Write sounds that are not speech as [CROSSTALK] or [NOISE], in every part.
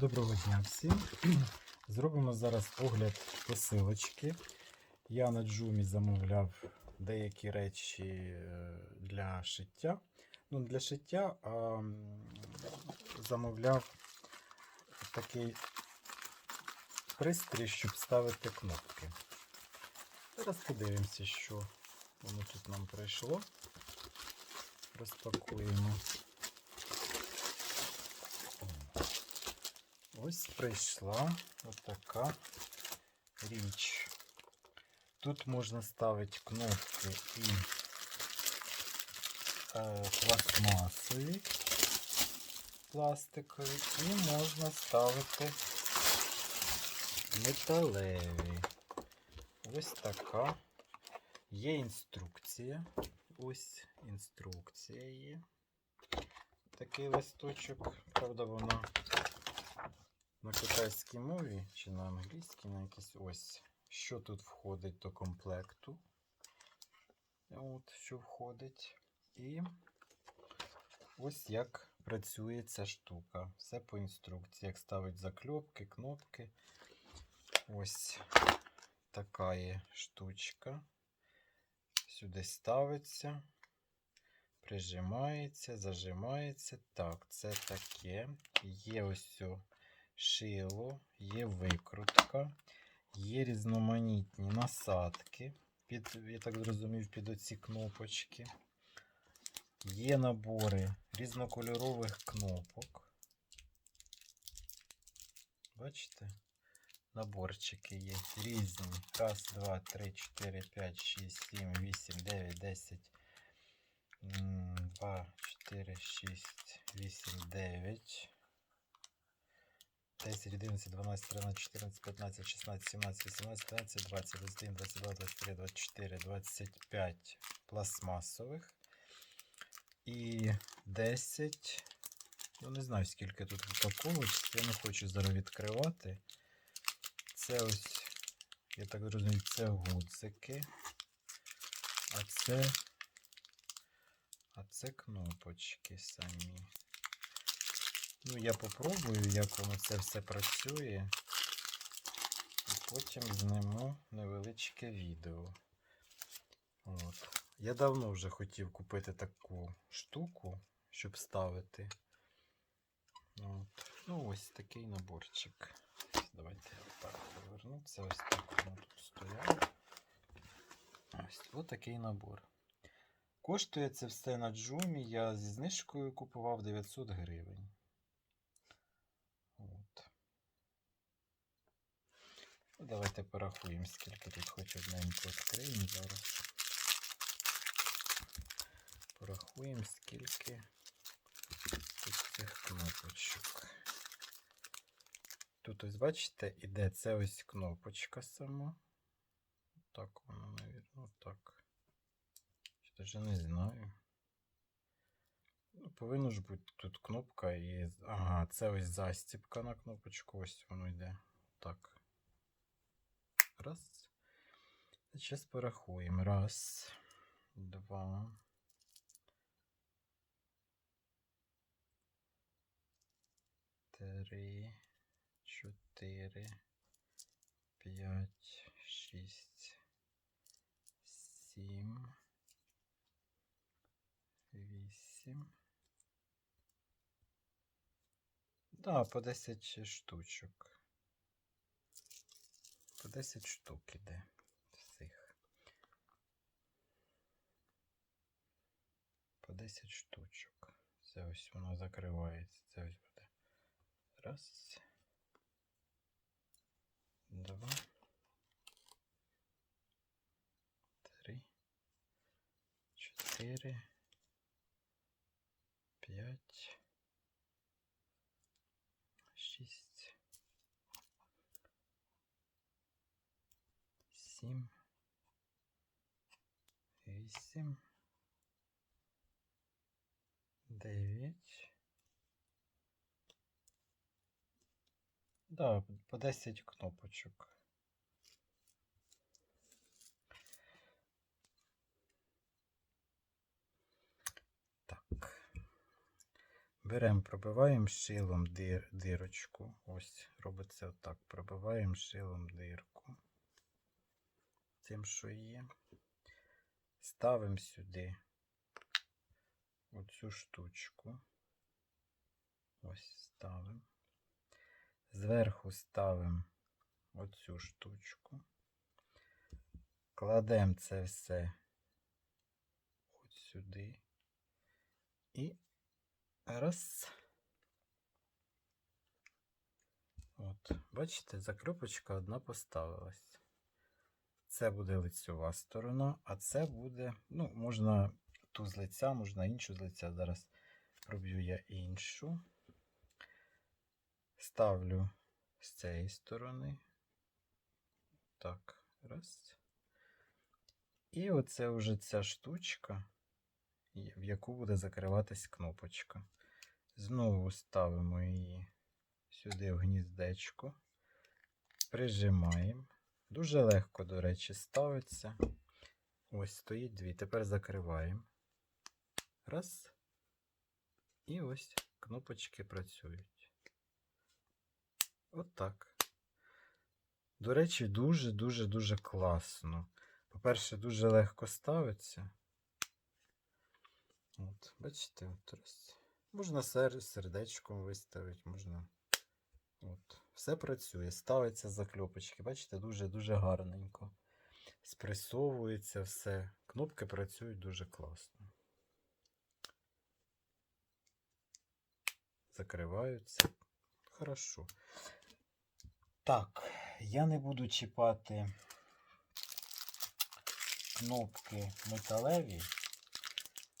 Доброго дня всім. [CLEARS THROAT] Зробимо зараз огляд посилочки. Я на Джумі замовляв деякі речі е, для шиття. Ну, для шиття, а замовляв такий пристрій, щоб ставити кнопки. Зараз подивимося, що воно тут нам прийшло. Розпакуємо. Ось прийшла отака річ. Тут можна ставити кнопки і е, пластмасові, пластикові, і можна ставити металеві. Ось така. Є інструкція. Ось інструкція є. Такий листочок, правда, вона на китайській мові чи на англійській, на якійсь ось, що тут входить до комплекту. От, що входить. І ось як працює ця штука. Все по інструкції, як ставить закльопки, кнопки. Ось така є штучка. Сюди ставиться, прижимається, зажимається. Так, це таке. Є ось шило, є викрутка, є різноманітні насадки, під, я так зрозумів, під оці кнопочки. Є набори різнокольорових кнопок. Бачите? Наборчики є різні. Раз, два, три, чотири, п'ять, шість, сім, вісім, дев'ять, десять. Два, чотири, шість, вісім, дев'ять. 10, 11, 12, 13, 14, 15, 16, 17, 18, 19, 20, 21, 22, 23, 24, 25 пластмасових. І 10. Ну, не знаю, скільки тут упаковочок. Я не хочу зараз відкривати. Це ось, я так розумію, це гудзики. А це. А це кнопочки самі. Ну, я попробую, як воно це все працює. І потім зніму невеличке відео. От. Я давно вже хотів купити таку штуку, щоб ставити. От. Ну, ось такий наборчик. Давайте так поверну. Це ось так воно тут стояло. Ось такий набор. Коштує це все на джумі. Я зі знижкою купував 900 гривень. От. Ну, давайте порахуємо, скільки тут хоч одненько відкриємо зараз. Порахуємо, скільки тут цих кнопочок. Тут ось, бачите, іде це ось кнопочка сама. Так воно, навірно, так. Чи даже не знаю. Ну, повинно ж бути тут кнопка і. Ага, це ось застіпка на кнопочку. Ось воно йде. Так. Раз. Зараз порахуємо. Раз, два. Три, чотири, п'ять, шість, сім, вісім. Да, по 10 штучок. По 10 штук іде всіх. По 10 штучок. Це ось воно закривається. Це ось буде. Раз. Два. Три. Чотири. П'ять. Шість. Сім. Вісім. Дев'ять. Да, по 10 кнопочок. Так. Беремо, пробиваємо шилом дир, дирочку. Ось, робиться отак. Пробиваємо шилом дирку. Тим, що є. Ставимо сюди оцю штучку. Ось ставимо. Зверху ставимо оцю штучку. Кладемо це все от сюди. І раз. От, бачите, закльопочка одна поставилась. Це буде лицьова сторона, а це буде, ну, можна ту з лиця, можна іншу з лиця. Зараз проб'ю я іншу. Ставлю з цієї сторони. Так, раз. І оце вже ця штучка, в яку буде закриватись кнопочка. Знову ставимо її сюди в гніздечко. Прижимаємо. Дуже легко, до речі, ставиться. Ось стоїть дві. Тепер закриваємо. Раз. І ось кнопочки працюють. Отак. До речі, дуже-дуже-дуже класно. По-перше, дуже легко ставиться. От, бачите, от раз. Можна сердечком виставити, можна. От. Все працює. Ставиться закльопочки. Бачите, дуже-дуже гарненько. Спресовується все. Кнопки працюють дуже класно. Закриваються. Хорошо. Так, я не буду чіпати кнопки металеві,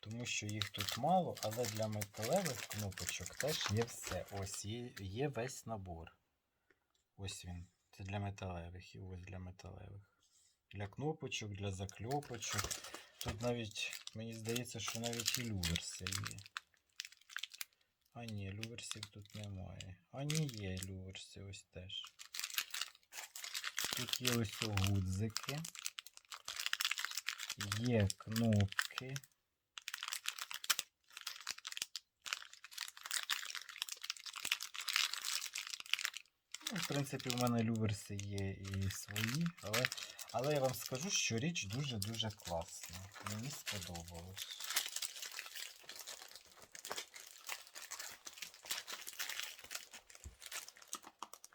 тому що їх тут мало, але для металевих кнопочок теж є все. Ось є, є весь набор. Ось він. Це для металевих і ось для металевих. Для кнопочок, для закльопочок. Тут навіть, мені здається, що навіть і люверси є. А ні, люверсів тут немає. А ні, є люверси ось теж. Тут є ось гудзики. Є кнопки. В принципі, в мене люверси є і свої, але, але я вам скажу, що річ дуже-дуже класна. Мені сподобалось.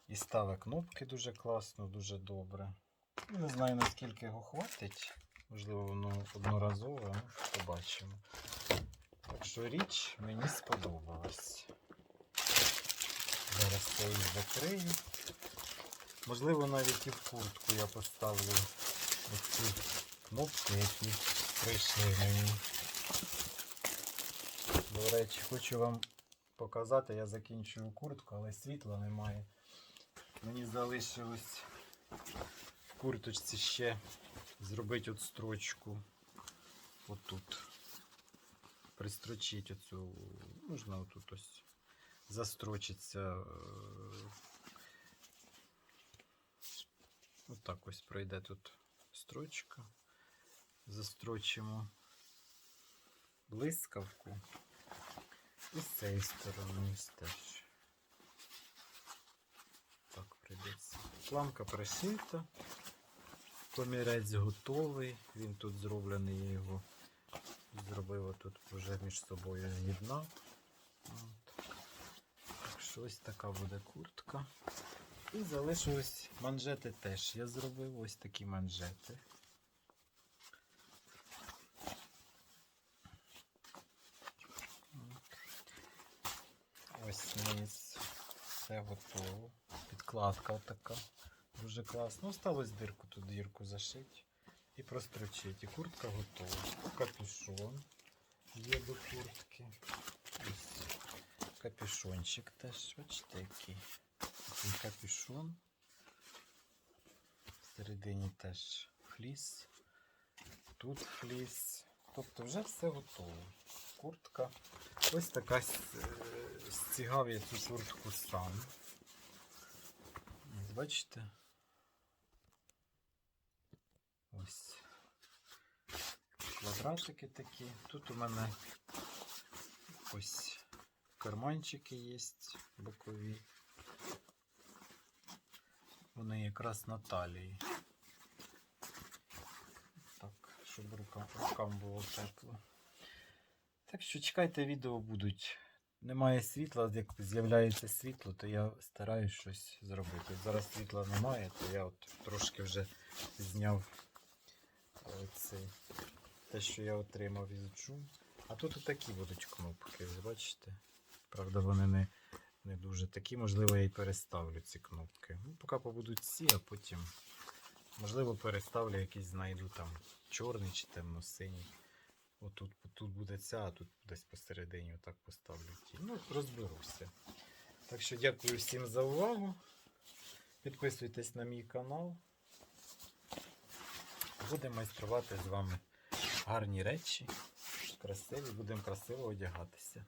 І ставить кнопки дуже класно, дуже добре. Ну, Не знаю наскільки його хватить. Можливо, воно одноразове, ну, побачимо. Так що річ мені сподобалась. Зараз це і закрию. Можливо, навіть і в куртку я поставлю оці кнопки, які прийшли мені. До речі, хочу вам показати, я закінчую куртку, але світла немає. Мені залишилось в курточці ще зробити от строчку отут. Пристрочити оцю, можна отут ось застрочиться. Отак ось пройде тут строчка. Застрочимо блискавку. І з цієї сторони теж. Так прийдеться. Планка пришита. Комірець готовий. Він тут зроблений, я його зробив тут вже між собою з'єднав. От. Так що ось така буде куртка. І залишилось манжети теж. Я зробив ось такі манжети. Ось низ. Все готово. Підкладка така. Дуже класно. Осталось дирку тут дірку зашити і прострочити. І куртка готова. Капюшон є до куртки. Ось капюшончик теж. Який. Такий капюшон. Всередині теж фліс. Тут фліс. Тобто вже все готово. Куртка. Ось така е, стігав я цю куртку сам. Бачите? Ось. Квадратики такі. Тут у мене ось карманчики є бокові. Вони якраз на талії. Так, щоб рукам, рукам було тепло. Так що чекайте, відео будуть. Немає світла, як з'являється світло, то я стараюсь щось зробити. Зараз світла немає, то я от трошки вже зняв е, цей, те, що я отримав із джум. А тут такі будуть кнопки, ви бачите? Правда, вони не, не дуже такі, можливо, я і переставлю ці кнопки. Ну, поки побудуть ці, а потім, можливо, переставлю якийсь знайду там чорний чи темно-синій. Отут тут буде ця, а тут десь посередині отак поставлю ті. Ну, розберуся. Так що дякую всім за увагу. Підписуйтесь на мій канал. Будемо майструвати з вами гарні речі. Красиві, будемо красиво одягатися.